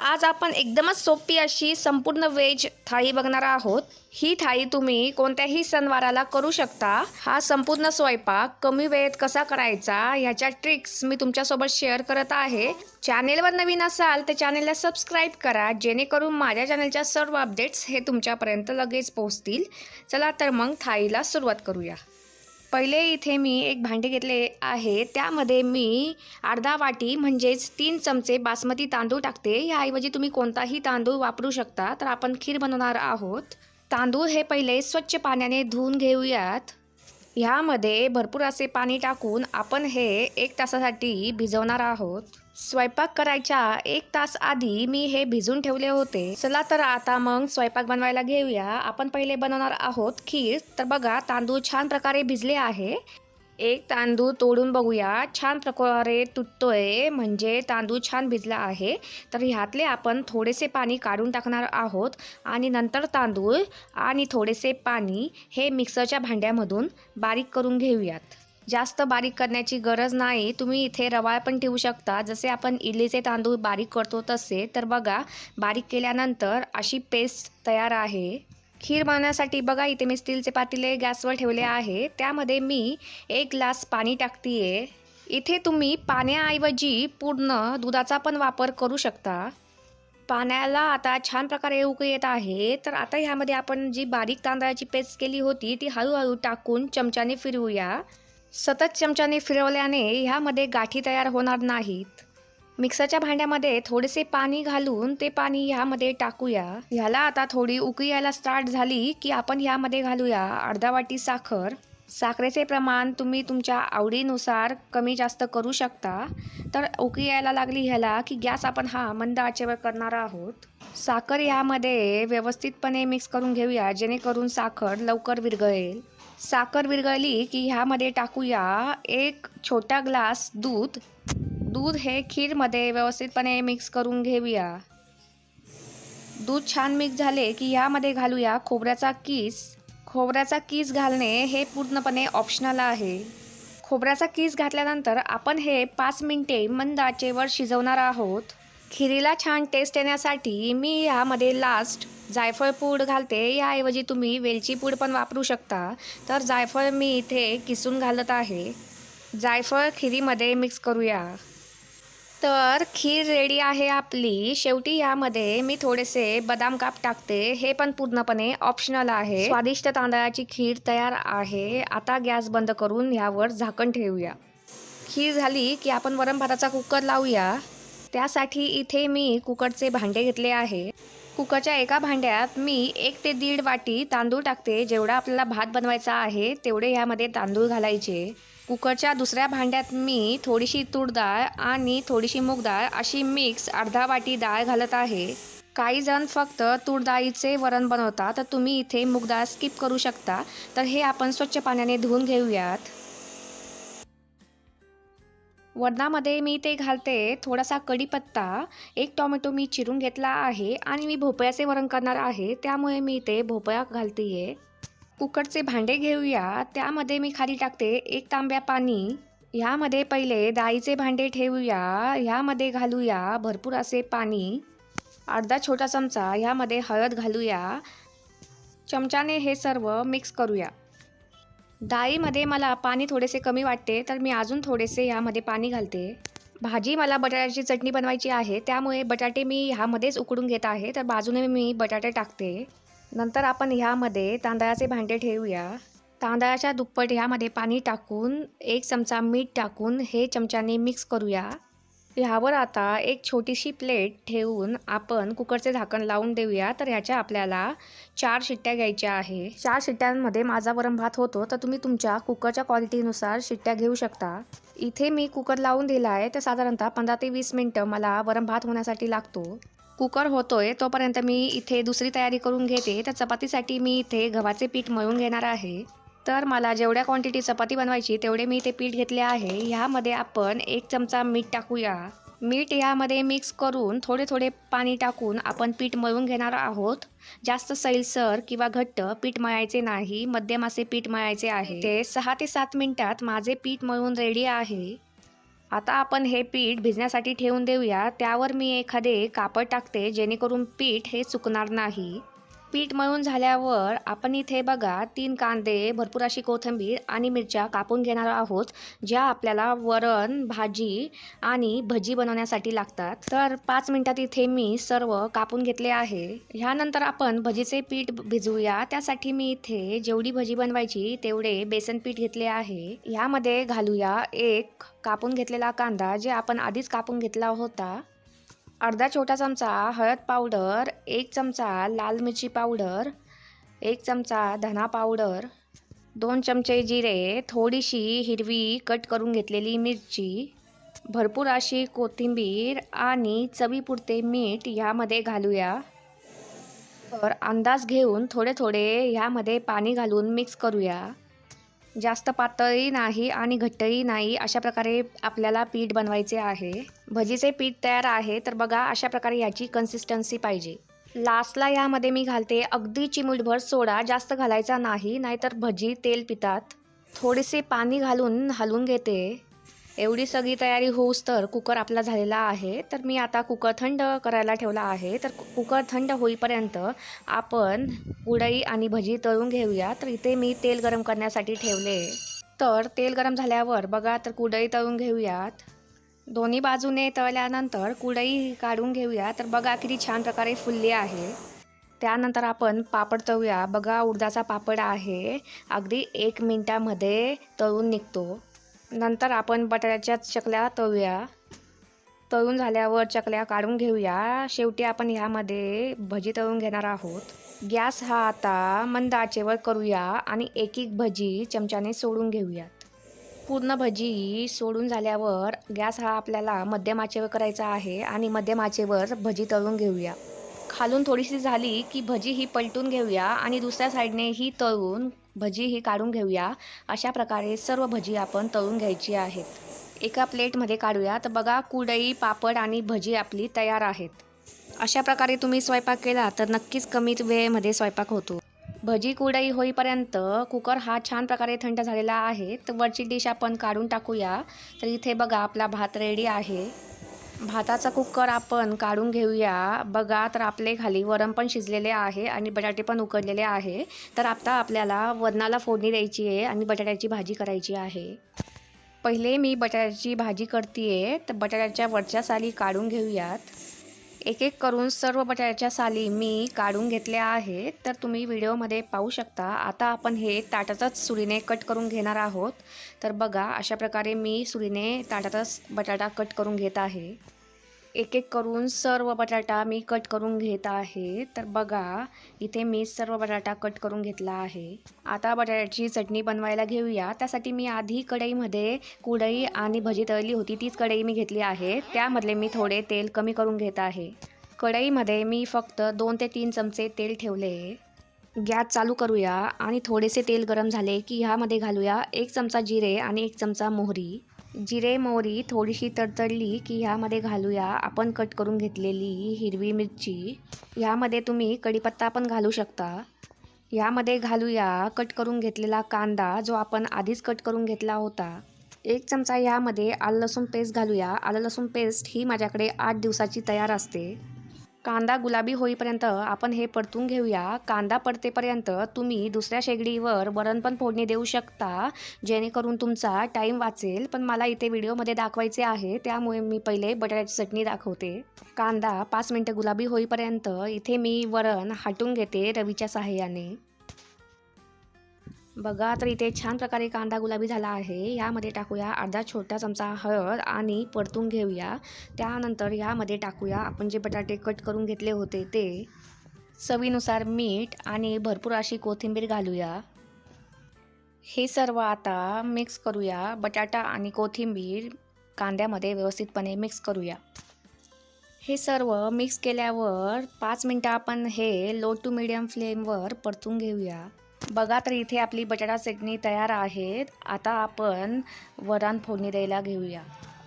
आज आपण एकदमच सोपी अशी संपूर्ण वेज थाळी बघणार आहोत. ही थाळी तुम्ही कोणत्याही सणवाराला करू शकता. हा संपूर्ण स्वयंपाक कमी वेळेत कसा करायचा ह्याच्या ट्रिक्स मी तुमच्यासोबत शेअर करत आहे. चॅनेलवर नवीन असाल तर चॅनेलला सबस्क्राईब करा जेणेकरून माझ्या चॅनलच्या सर्व अपडेट्स हे तुमच्यापर्यंत लगेच पोहोचतील. चला तर मग थाळीला सुरुवात करूया. पहिले इथे मी एक भांडे घेतले आहे. त्यामध्ये मी अर्धा वाटी म्हणजेच तीन चमचे बासमती तांदूळ टाकते. ह्याऐवजी तुम्ही कोणताही तांदूळ वापरू शकता. तर आपण खीर बनवणार आहोत. तांदूळ हे पहिले स्वच्छ पाण्याने धुवून घेऊयात. ह्यामध्ये भरपूर असे पाणी टाकून आपण हे एक तासासाठी भिजवणार आहोत. स्वयंपाक करायच्या एक तास आधी मी हे भिजून ठेवले होते. चला तर आता मग स्वयंपाक बनवायला घेऊया. आपण पहिले बनवणार आहोत खीर. तर बघा तांदूळ छान प्रकारे भिजले आहे. एक तांदूळ तोडून बघूया. छान प्रकारे तुटतोय. म्हणजे तांदूळ छान भिजला आहे. तर ह्यातले आपण थोडेसे पाणी काढून टाकणार आहोत. आणि नंतर तांदूळ आणि थोडेसे पाणी हे मिक्सरच्या भांड्यामधून बारीक करून घेऊयात. जास्त बारीक करण्याची गरज नाही. तुम्ही इथे रवाळ पण ठेवू शकता. जसे आपण इडलीचे तांदूळ बारीक करतो तसे. तर बघा बारीक केल्यानंतर अशी पेस्ट तयार आहे. खीर बनवण्यासाठी बघा इथे मी स्टीलचे पातेले गॅसवर ठेवले आहे त्यामध्ये मी एक ग्लास पाणी टाकतीये. इथे तुम्ही पाण्याऐवजी पूर्ण दुधाचा पण वापर करू शकता. पाण्याला आता छान प्रकारे उकळी येत आहे. तर आता ह्यामध्ये आपण जी बारीक तांदळाची पेस्ट केली होती ती हळूहळू टाकून चमच्याने फिरवूया. सतत चमच्याने फिरवल्याने ह्यामध्ये गाठी तयार होणार नाहीत. मिक्सरच्या भांड्यामध्ये थोडेसे पाणी घालून ते पाणी ह्यामध्ये टाकूया. ह्याला आता थोडी उकळी यायला स्टार्ट झाली की आपण ह्यामध्ये घालूया अर्धा वाटी साखर. साखरेचे प्रमाण तुम्ही तुमच्या आवडीनुसार कमी जास्त करू शकता. तर उकळी यायला लागली ह्याला की गॅस आपण हा मंद आचेवर करणार आहोत. साखर ह्यामध्ये व्यवस्थितपणे मिक्स करून घेऊया जेणेकरून साखर लवकर विरघळेल. साखर विरघळली की ह्यामध्ये टाकूया एक छोटा ग्लास दूध. दूध हे खीरमध्ये व्यवस्थितपणे मिक्स करून घेऊया. दूध छान मिक्स झाले की ह्यामध्ये घालूया खोबऱ्याचा किस. खोबऱ्याचा किस घालणे हे पूर्णपणे ऑप्शनल आहे. खोबऱ्याचा किस घातल्यानंतर आपण हे पाच मिनटे मंद आचेवर शिजवणार आहोत. खिरीला छान टेस्ट येण्यासाठी मी ह्यामध्ये लास्ट जायफळ पूड घालते. याऐवजी तुम्ही वेलची पूड पण वापरू शकता. तर जायफळ मी इथे किसून घालत आहे. जायफळ खिरीमध्ये मिक्स करूया. तर खीर रेडी आहे आपली. शेवटी यामध्ये मी थोडेसे बदाम काप टाकते. हे पण पूर्णपणे ऑप्शनल आहे. स्वादिष्ट तांदळाची खीर तयार आहे. आता गॅस बंद करून ह्यावर झाकण ठेवूया. खीर झाली की आपण वरण भाताचा कुकर लावूया. त्यासाठी इथे मी कुकरचे भांडे घेतले आहे. कुकरच्या एका भांड्यात मी एक ते दीड वाटी तांदूळ टाकते. जेवढा आपल्याला भात बनवायचा आहे तेवढे ह्यामध्ये तांदूळ घालायचे. कुकरच्या दुसऱ्या भांड्यात मी थोडीशी तूर डाळ आणि थोडीशी मूग डाळ अशी मिक्स अर्धा वाटी डाळ घालत आहे. काही जण फक्त तूर डाळीचे वरण बनवतात. तर तुम्ही इथे मूग डाळ स्किप करू शकता. तर हे आपण स्वच्छ पाण्याने धुवून घेऊयात. वरणामध्ये मी ते घालते. थोडासा कढीपत्ता एक टोमॅटो मी चिरून घेतला आहे आणि मी भोपळ्याचे वरण करणार आहे. त्यामुळे मी इथे भोपळा घालते आहे कुकरचे भांडे घेऊया. त्यामध्ये मी खाली टाकते एक तांब्या पाणी. ह्यामध्ये पहिले डाळीचे भांडे ठेवूया. ह्यामध्ये घालूया भरपूर असे पाणी. अर्धा छोटा चमचा ह्यामध्ये हळद घालूया. चमचाने हे सर्व मिक्स करूया. डाळीमध्ये मला पाणी थोडेसे कमी वाटते तर मी अजून थोडेसे ह्यामध्ये पाणी घालते. भाजी मला बटाट्याची चटणी बनवायची आहे त्यामुळे बटाटे मी ह्यामध्येच उकडून घेत आहे तर बाजूने मी बटाटे टाकते. नंतर आपण ह्यामध्ये तांदळाचे भांडे ठेवूया. तांदळाच्या दुप्पट ह्यामध्ये पाणी टाकून एक चमचा मीठ टाकून हे चमच्याने मिक्स करूया. ह्यावर आता एक छोटीशी प्लेट ठेवून आपण कुकरचे झाकण लावून देऊया. तर ह्याच्या आपल्याला चार शिट्ट्या घ्यायच्या आहे. चार शिट्ट्यांमध्ये माझा वरण भात होतो. तर तुम्ही तुमच्या कुकरच्या क्वालिटीनुसार शिट्ट्या घेऊ शकता. इथे मी कुकर लावून दिला आहे. तर साधारणतः पंधरा ते वीस मिनटं मला वरण भात होण्यासाठी लागतो. कुकर होतोय तोपर्यंत मी इथे दुसरी तयारी करून घेते. तर चपातीसाठी मी इथे गव्हाचे पीठ मळून घेणार आहे. तर मला जेवढ्या क्वांटिटी चपाती बनवायची तेवढे मी ते पीठ घेतले आहे. ह्यामध्ये आपण एक चमचा मीठ टाकूया. मीठ यामध्ये मिक्स करून थोडे थोडे पाणी टाकून आपण पीठ मळून घेणार आहोत. जास्त सैलसर किंवा घट्ट पीठ मळायचे नाही मध्यम असे पीठ मळायचे आहे. ते सहा ते सात मिनिटात माझे पीठ मळून रेडी आहे. आता आपण हे पीठ भिजण्यासाठी ठेवून देऊया. त्यावर मी एखादे कापड टाकते जेणेकरून पीठ हे सुकणार नाही. पीठ मळून झाल्यावर आपण इथे बघा तीन कांदे भरपूर अशी कोथिंबीर आणि मिरच्या कापून घेणार आहोत ज्या आपल्याला वरण भाजी आणि भजी बनवण्यासाठी लागतात. तर पाच मिनटात इथे मी सर्व कापून घेतले आहे. ह्यानंतर आपण भजीचे पीठ भिजवूया. त्यासाठी मी इथे जेवढी भजी बनवायची तेवढे बेसन पीठ घेतले आहे. ह्यामध्ये घालूया एक कापून घेतलेला कांदा जे आपण आधीच कापून घेतला होता. अर्धा छोटा चमचा हळद पावडर एक चमचा लाल मिरची पावडर एक चमचा धना पावडर दोन चमचे जिरे थोडीशी हिरवी कट करून घेतलेली मिरची भरपूर अशी कोथिंबीर आणि चवीपुरते मीठ ह्यामध्ये घालूया. तर अंदाज घेऊन थोडे थोडे ह्यामध्ये पाणी घालून मिक्स करूया. जास्त पातळही नाही आणि घट्टही नाही अशा प्रकारे आपल्याला पीठ बनवायचे आहे. भजीचे पीठ तयार आहे तर बघा अशा प्रकारे याची कन्सिस्टन्सी पाहिजे. लास्टला यामध्ये मी घालते अगदी चिमूटभर सोडा जास्त घालायचा नाही नाहीतर भजी तेल पितात. थोडेसे पाणी घालून हलवून घेते. एवढी सगळी तयारी होऊस तर कुकर आपला झालेला आहे. तर मी आता कुकर थंड करायला ठेवला आहे. तर कुकर थंड होईपर्यंत आपण उडई आणि भजी तळून घेऊया. तर इथे मी तेल गरम करण्यासाठी ठेवले. तर तेल गरम झाल्यावर बघा तर कुडई तळून घेऊयात. दोन्ही बाजूने तळल्यानंतर कुडई काढून घेऊया. तर बघा किती छान प्रकारे फुलली आहे. त्यानंतर आपण पापड तळूया. बघा उडदाचा पापड आहे. अगदी एक मिनटामध्ये तळून निघतो. नंतर आपण बटाट्याच्या चकल्या तळूया. तळून झाल्यावर चकल्या काढून घेऊया. शेवटी आपण ह्यामध्ये भजी तळून घेणार आहोत. गॅस हा आता मंद आचेवर करूया आणि एक एक भजी चमच्याने सोडून घेऊयात. पूर्ण भजी सोडून झाल्यावर गॅस हा आपल्याला मध्यम आचेवर करायचा आहे आणि मध्यम आचेवर भजी तळून घेऊया. खालून थोडीशी झाली की भजी ही पलटून घेऊया आणि दुसऱ्या साईडने ही तळून भजी ही काढून घेऊया. अशा प्रकारे सर्व भजी आपण तळून घ्यायची आहेत. एका प्लेटमध्ये काढूया. तर बघा कुडई पापड आणि भजी आपली तयार आहेत. अशा प्रकारे तुम्ही स्वयंपाक केला तर नक्कीच कमी वेळेमध्ये स्वयंपाक होतो. भजी कुडई होईपर्यंत कुकर हा छान प्रकारे थंड झालेला आहे. तर वरची डिश आपण काढून टाकूया. तर इथे बघा आपला भात रेडी आहे. भाताचा कुकर आपण काढून घेऊया. बघा तर आपले खाली वरण पण शिजलेले आहे आणि बटाटे पण उकडलेले आहे. तर आता आपल्याला वरणाला फोडणी द्यायची आहे आणि बटाट्याची भाजी करायची आहे. पहिले मी बटाट्याची भाजी करते आहे तर बटाट्याच्या वरच्या साली काढून घेऊयात. एक एक करून सर्व बटाट्याच्या साली मी काढून घेतल्या आहेत. तर तुम्ही व्हिडिओमध्ये पाहू शकता. आता आपण हे ताटातच सुरीने कट करून घेणार आहोत. तर बघा अशा प्रकारे मी सुरीने ताटातच बटाटा कट करून घेत आहे. एक एक करून सर्व बटाटा मी कट करून घेत आहे. तर बघा इथे मी सर्व बटाटा कट करून घेतला आहे. आता बटाट्याची चटणी बनवायला घेऊया. त्यासाठी मी आधी कढईमध्ये कुडई आणि भजी तळली होती. तीच कढई मी घेतली आहे. त्यामधले मी थोडे तेल कमी करून घेत आहे. कढईमध्ये मी फक्त दोन ते तीन चमचे तेल ठेवले. गॅस चालू करूया आणि थोडेसे तेल गरम झाले की ह्यामध्ये घालूया एक चमचा जिरे आणि एक चमचा मोहरी. जिरे मोहरी थोडीशी तडतडली की ह्यामध्ये घालूया. आपण कट करून घेतलेली हिरवी मिरची. ह्यामध्ये तुम्ही कढीपत्ता पण घालू शकता. ह्यामध्ये घालूया कट करून घेतलेला कांदा जो आपण आधीच कट करून घेतला होता. एक चमचा ह्यामध्ये आलं लसूण पेस्ट घालूया. आलं लसूण पेस्ट ही माझ्याकडे आठ दिवसाची तयार असते. कांदा गुलाबी होईपर्यंत आपण हे परतून घेऊया. कांदा परतेपर्यंत तुम्ही दुसऱ्या शेगडीवर वरण पण फोडणी देऊ शकता जेणेकरून तुमचा टाईम वाचेल. पण मला इथे व्हिडिओमध्ये दाखवायचे आहे त्यामुळे मी पहिले बटाट्याची चटणी दाखवते. कांदा पाच मिनटं गुलाबी होईपर्यंत इथे मी वरण हाटून घेते रवीच्या सहाय्याने. बघा तर इथे छान प्रकारे कांदा गुलाबी झाला आहे. यामध्ये टाकूया अर्धा छोटा चमचा हळद आणि परतून घेऊया. त्यानंतर यामध्ये टाकूया आपण जे बटाटे कट करून घेतले होते ते. चवीनुसार मीठ आणि भरपूर अशी कोथिंबीर घालूया. हे सर्व आता मिक्स करूया. बटाटा आणि कोथिंबीर कांद्यामध्ये व्यवस्थितपणे मिक्स करूया. हे सर्व मिक्स केल्यावर पाच मिनटं आपण हे लो टू मिडियम फ्लेमवर परतून घेऊया. बघा तर इथे आपली बटाटा चटणी तयार आहे आता आपण वरण फोडणी द्यायला घेऊया.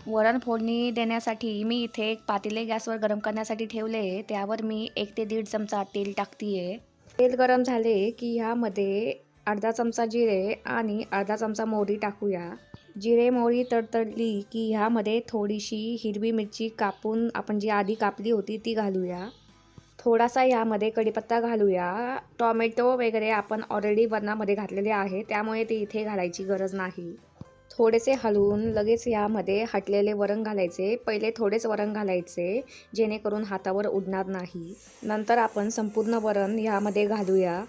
वरण फोडणी देण्यासाठी मी इथे एक पातेले गॅसवर गरम करण्यासाठी ठेवले त्यावर मी एक ते दीड चमचा तेल टाकतीये. तेल गरम झाले की ह्यामध्ये अर्धा चमचा जिरे आणि अर्धा चमचा मोहरी टाकूया. जिरे मोहरी तडतडली की ह्यामध्ये थोडीशी हिरवी मिरची कापून आपण जी आधी कापली होती ती घालूया. थोडासा यामध्ये कढीपत्ता घालूया. टॉमॅटो वगैरे आपण ऑलरेडी वरणामध्ये घातलेले आहे त्यामुळे ते इथे घालायची गरज नाही. थोडेसे हलवून लगेच यामध्ये हटलेले वरण घालायचे. पहिले थोडेच वरण घालायचे जेणेकरून हातावर उडणार नाही. नंतर आपण संपूर्ण वरण यामध्ये घालूया.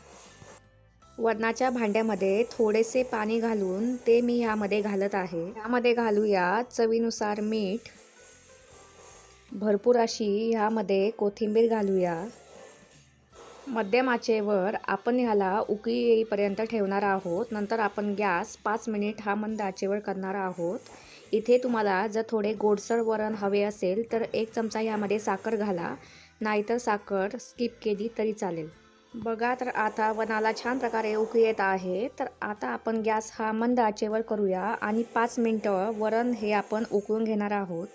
वरणाच्या भांड्यामध्ये थोडेसे पाणी घालून ते मी यामध्ये घालत आहे. यामध्ये घालूया चवीनुसार मीठ भरपूर अशी ह्यामध्ये कोथिंबीर घालूया. मध्यम आचेवर आपण ह्याला उकळी येईपर्यंत ठेवणार आहोत. नंतर आपण गॅस पाच मिनिट हा मंद आचेवर करणार आहोत. इथे तुम्हाला जर थोडे गोडसर वरण हवे असेल तर एक चमचा ह्यामध्ये साखर घाला. नाहीतर साखर स्किप केली तरी चालेल. बघा तर आता वनाला छान प्रकारे उकळी येत आहे. तर आता आपण गॅस हा मंद आचेवर करूया आणि पाच मिनटं वरण हे आपण उकळून घेणार आहोत.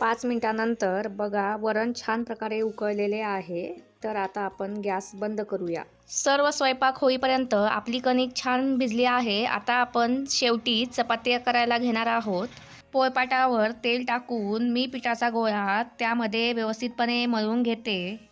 पाच मिनटानंतर बघा वरण छान प्रकारे उकळलेले आहे. तर आता आपण गॅस बंद करूया. सर्व स्वयंपाक होईपर्यंत आपली कणिक छान भिजली आहे. आता आपण शेवटी चपात्या करायला घेणार आहोत. पोळपाटावर तेल टाकून मी पिठाचा गोळा त्यामध्ये व्यवस्थितपणे मळून घेते.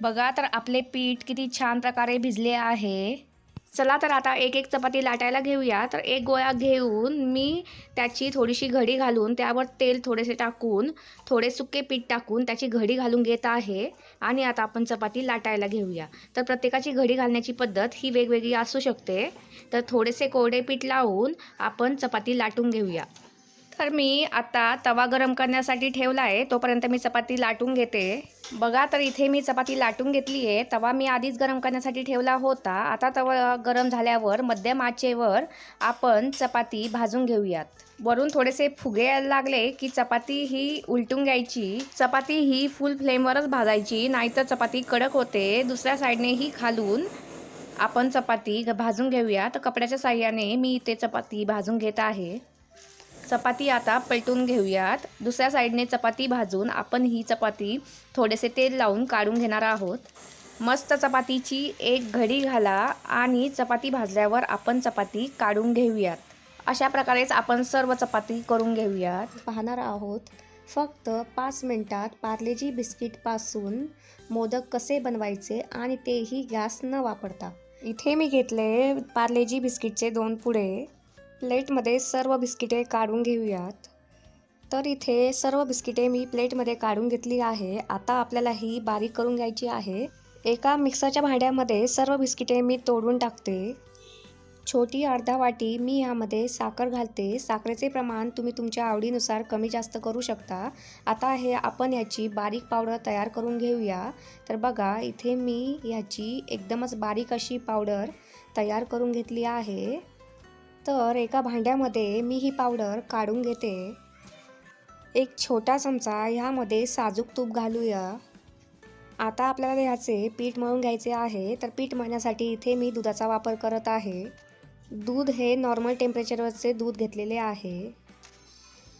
बघा तर आपले पीठ किती छान प्रकारे भिजले आहे. चला तर आता एक एक चपाती लाटायला घेऊया. तर एक गोळा घेऊन मी त्याची थोडीशी घडी घालून त्यावर तेल थोडेसे टाकून थोडे सुके पीठ टाकून त्याची घडी घालून घेत आहे. आणि आता आपण चपाती लाटायला घेऊया. तर प्रत्येकाची घडी घालण्याची पद्धत ही वेगवेगळी असू शकते. तर थोडेसे कोरडे पीठ लावून आपण चपाती लाटून घेऊया. तर मी आता तवा गरम करण्यासाठी ठेवला आहे. तोपर्यंत मी चपाती लाटून घेते. बघा तर इथे मी चपाती लाटून घेतली आहे. तवा मी आधीच गरम करण्यासाठी ठेवला होता. आता तवा गरम झाल्यावर मध्यम आचेवर आपण चपाती भाजून घेऊयात. वरून थोडेसे फुगे यायला लागले की चपाती ही उलटून घ्यायची. चपाती ही फुल फ्लेमवरच भाजायची नाहीतर चपाती कडक होते. दुसऱ्या साईडनेही खालून आपण चपाती भाजून घेऊया तर कपड्याच्या साह्याने मी इथे चपाती भाजून घेत आहे. चपाती आता पलटून घेऊयात. दुसऱ्या साईडने चपाती भाजून आपण ही चपाती थोडेसे तेल लावून काढून घेणार आहोत. मस्त चपातीची एक घडी घाला आणि चपाती भाजल्यावर आपण चपाती काढून घेऊयात. अशा प्रकारेच आपण सर्व चपाती करून घेऊयात. पाहणार आहोत. फक्त पाच मिनटात पार्लेजी बिस्किटपासून मोदक कसे बनवायचे आणि तेही गॅस न वापरता. इथे मी घेतले पार्लेजी बिस्किटचे दोन पुडे. प्लेटमध्ये सर्व बिस्किटे काढून घेऊयात. तर इथे सर्व बिस्किटे मी प्लेटमध्ये काढून घेतली आहे. आता आपल्याला ही बारीक करून घ्यायची आहे. एका मिक्सरच्या भांड्यामध्ये सर्व बिस्किटे मी तोडून टाकते. छोटी अर्धा वाटी मी यामध्ये साखर घालते. साखरेचे प्रमाण तुम्ही तुमच्या आवडीनुसार कमी जास्त करू शकता. आता हे आपण याची बारीक पावडर तयार करून घेऊया. तर बघा इथे मी याची एकदमच बारीक अशी पावडर तयार करून घेतली आहे. तर एका भांड्यामध्ये मी ही पावडर काढून घेते. एक छोटा चमचा ह्यामध्ये साजूक तूप घालूया. आता आपल्याला ह्याचे पीठ मळून घ्यायचे आहे तर पीठ मळण्यासाठी इथे मी दुधाचा वापर करत आहे. दूध हे नॉर्मल टेम्परेचरवरचे दूध घेतलेले आहे.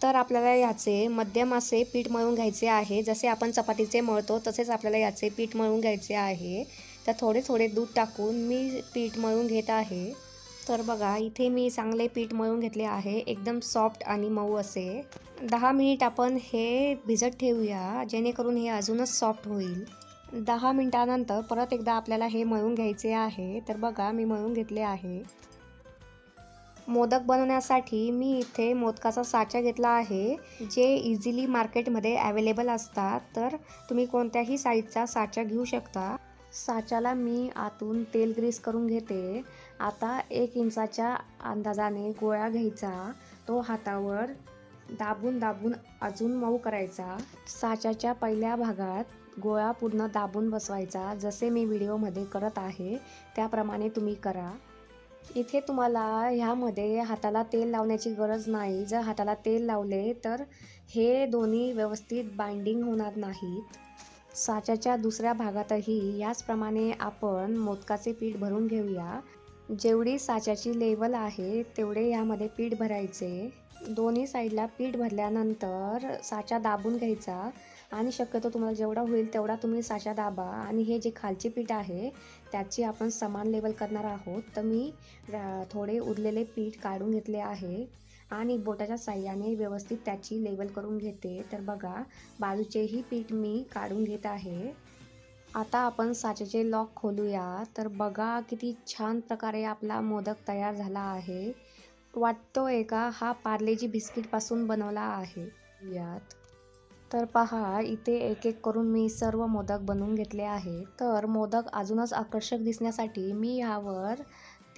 तर आपल्याला याचे मध्यम असे पीठ मळून घ्यायचे आहे. जसे आपण चपातीचे मळतो तसेच आपल्याला याचे पीठ मळून घ्यायचे आहे. तर थोडे थोडे दूध टाकून मी पीठ मळून घेत आहे. तर बघा इथे मी चांगले पीठ मळून घेतले आहे. एकदम सॉफ्ट आणि मऊ असे. दहा मिनिट आपण हे भिजत ठेवूया जेणेकरून हे अजूनच सॉफ्ट होईल. दहा मिनटानंतर परत एकदा आपल्याला हे मळून घ्यायचे आहे. तर बघा मी मळून घेतले आहे. मोदक बनवण्यासाठी मी इथे मोदकाचा साचा घेतला आहे जे इझिली मार्केटमध्ये अवेलेबल असतात. तर तुम्ही कोणत्याही साईजचा साचा घेऊ शकता. साच्याला मी आतून तेल ग्रीस करून घेते. आता एक इंचाच्या अंदाजाने गोळा घ्यायचा. तो हातावर दाबून दाबून अजून मऊ करायचा. साच्याच्या पहिल्या भागात गोळा पूर्ण दाबून बसवायचा जसे मी व्हिडिओमध्ये करत आहे त्याप्रमाणे तुम्ही करा. इथे तुम्हाला ह्यामध्ये हाताला तेल लावण्याची गरज नाही. जर हाताला तेल लावले तर हे दोन्ही व्यवस्थित बाइंडिंग होणार नाहीत. साच्याच्या दुसऱ्या भागातही याचप्रमाणे आपण मोदकाचे पीठ भरून घेऊया. जेवढी साच्याची लेवल आहे तेवढे यामध्ये पीठ भरायचे. दोन्ही साईडला पीठ भरल्यानंतर साचा दाबून घ्यायचा. आणि शक्यतो तुम्हाला जेवढा होईल तेवढा तुम्ही साचा दाबा. आणि हे जे खालचे पीठ आहे त्याची आपण समान लेवल करणार आहोत. तर मी थोडे उरलेले पीठ काढून घेतले आहे. आणि बोटाच्या साह्याने व्यवस्थित त्याची लेवल करून घेते. तर बघा बाजूचेही पीठ मी काढून घेत आहे. आता आपण साचेचे लॉक खोलूया. तर बघा किती छान प्रकारे आपला मोदक तयार झाला आहे. वाटतोय का हा पार्लेजी बिस्किटपासून बनवला आहे? यात. तर पहा इथे एक एक करून मी सर्व मोदक बनवून घेतले आहे. तर मोदक अजूनच आकर्षक दिसण्यासाठी मी ह्यावर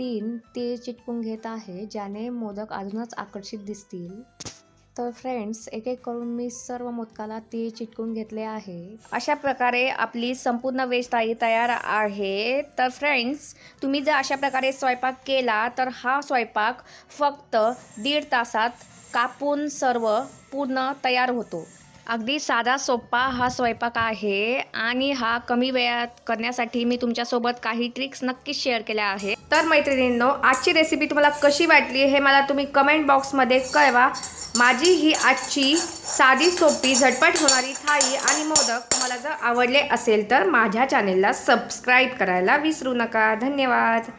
तीन तीळ चिटकून घेत आहे ज्याने मोदक अजूनच आकर्षित दिसतील. तर फ्रेंड्स एक एक करून मी सर्व मोदकाला तीळ चिटकून घेतले आहे. अशा प्रकारे आपली संपूर्ण वेज थाळी तयार आहे. तर फ्रेंड्स तुम्ही जर अशा प्रकारे स्वयंपाक केला तर हा स्वयंपाक फक्त दीड तासात कापून सर्व पूर्ण तयार होतो. अगदी साधा सोपा हा स्वयंपाक आहे आणि हा कमी वेळात करण्यासाठी मी तुमच्यासोबत काही ट्रिक्स नक्कीच शेअर केल्या आहेत. तर मैत्रिणींनो आजची रेसिपी तुम्हाला कशी वाटली हे मला तुम्ही कमेंट बॉक्समध्ये कळवा. माझी ही आजची साधी सोपी झटपट होणारी थाळी आणि मोदक तुम्हाला जर आवडले असेल तर माझ्या चॅनेलला सबस्क्राईब करायला विसरू नका. धन्यवाद.